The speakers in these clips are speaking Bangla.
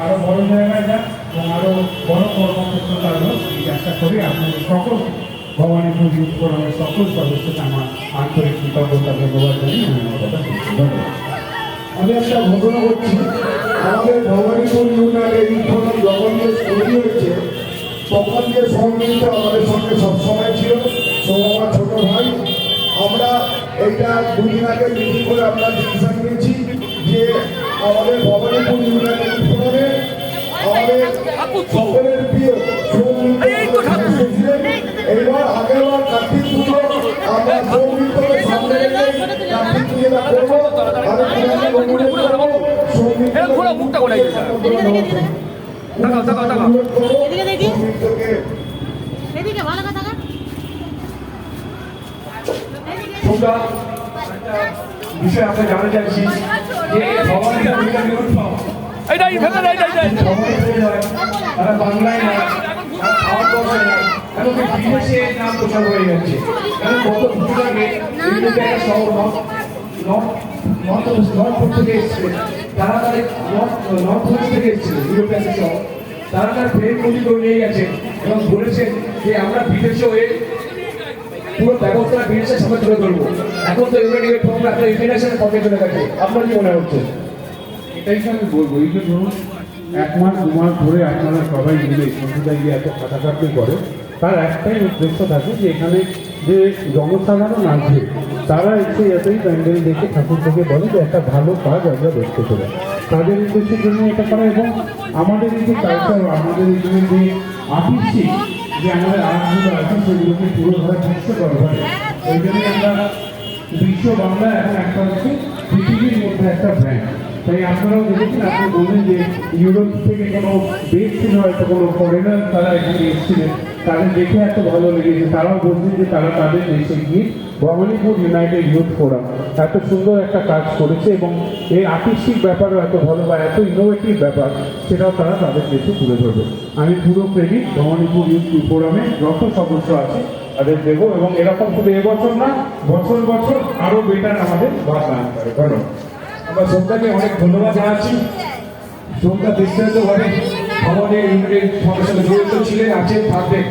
আরও বড় জায়গায় যান এবং আরও বড় কর্মক্ষেত্র কারণ এই একটা করে। আপনাদের সকল ভবানীপুর ইউথ ফোরামের সকল সদস্যকে আমার আন্তরিক কৃতজ্ঞতা, ধন্যবাদ জানিয়ে আমি একটা ঘটনা করছি আমাদের ভবানীপুর ইউনিয়নের এই ফোরাম যখন তৈরি হয়েছে। তখন যে সহযোগিতা আমাদের সঙ্গে সবসময় ছিল তো আমার ছোট ভাই, আমরা এইটা দুদিন আগে মিটিং করে আমরা ডিসিশন নিয়েছি যে আমাদের ভবানীপুর ইউনিয়নের ফোরামে আমাদের সকলের প্রিয় ঘোরা মুখটা ঘোরা এই জায়গায়। তাকাও, তাকাও, তাকাও। এদিকে দেখি। এদিকে ভালো কথা তোমরা বিষয় আমরা জানতে চাইছি যে ভবানীপুর ইউনিয়নের উৎসব এইটা এই ভেতরে এইটা এইটা এইটা। ভবানীপুরে নয় তারা বাংলায় নয় তারা ভারতবর্ষে নয় এমনকি বিদেশে নাম প্রচার হয়ে যাচ্ছে কারণ গত দুদিন আগে শহর নর্থ নর্থ থেকে এসছে তারা তাদের নর্থ ওয়েস্ট থেকে এসেছিল ইউরোপে একটা তারা তার ফ্রেন্ড তৈরি করে নিয়ে গেছেন এবং বলেছেন যে আমরা বিদেশে হয়ে পুরো ব্যবস্থা বিদেশের সামনে তুলে ধরবো। এখন তো ইউরোপীয় ফর্ম একটা ইন্টারন্যাশনাল ফর্মে চলে গেছে। আপনার কি মনে হচ্ছে? এটাই তো আমি বলব, এই যে ধরুন, এক মাস, দু মাস ধরে আপনারা সবাই মিলে গিয়ে এত খাটাখাটনি করে, তার একটাই উদ্দেশ্য থাকে যে এখানে যে জনসাধারণ আছে, তারা এসে এতই প্যান্ডেল দেখে ঠাকুর থেকে বলে যে একটা ভালো কাজ আমরা দেখতে পেলাম। তাদের উদ্দেশ্যের জন্য এটা করা এবং আমাদের এই যে কালচার আমাদের এখানে যে আর্টিস্টিক যে আমাদের আর্টগুলো আছে, সেগুলোকে পুরো ধরে চেষ্টা করা হয় ওই জন্যই আমরা বিশ্ব বাংলা এখন একটা হচ্ছে পৃথিবীর মধ্যে একটা ব্র্যান্ড তাই আপনারাও দেখেছেন, আপনি বললেন যে ইউরোপ থেকে কোনো দেশ ছিল, হয়তো কোনো ফরেনার তারা এখানে এসেছিলেন। তাদের দেখে এত ভালো লেগেছে। তারাও বলছেন যে তারা তাদের দেশে গিয়ে ভবানীপুর ইউনাইটেড ইউথ ফোরাম এত সুন্দর একটা কাজ করেছে এবং এই আর্টিস্টিক ব্যাপারও এত ভালো বা এত ইনোভেটিভ ব্যাপার, সেটাও তারা তাদের দেশে তুলে ধরবে। আমি পুরো ক্রেডিট ভবানীপুর ইউথ ফোরামে যত সদস্য আছে তাদের দেবো এবং এরকম শুধু এবছর না, বছর বছর আরও বেটার আমাদের দান করে ধন্যবাদ। আমরা শ্রদ্ধাকে অনেক ধন্যবাদ জানাচ্ছি। শ্রদ্ধা বিস্তারিতভাবে আমাদের ইউনিটের সঙ্গে জড়িত ছিলেন আছেন থাকবেন।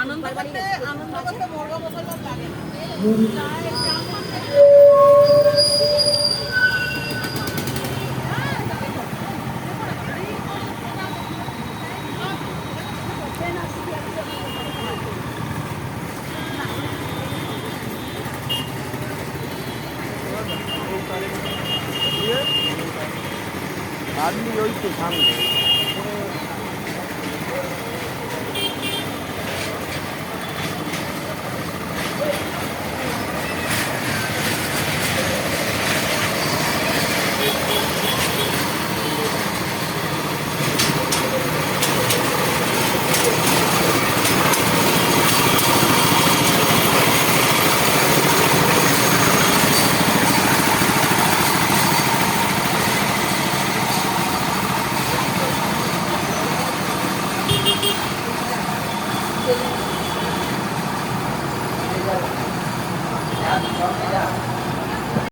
আনন্দ করতে আনন্দ করতে বড় মশলা লাগে না আপনি ওই তো সামনে Yeah.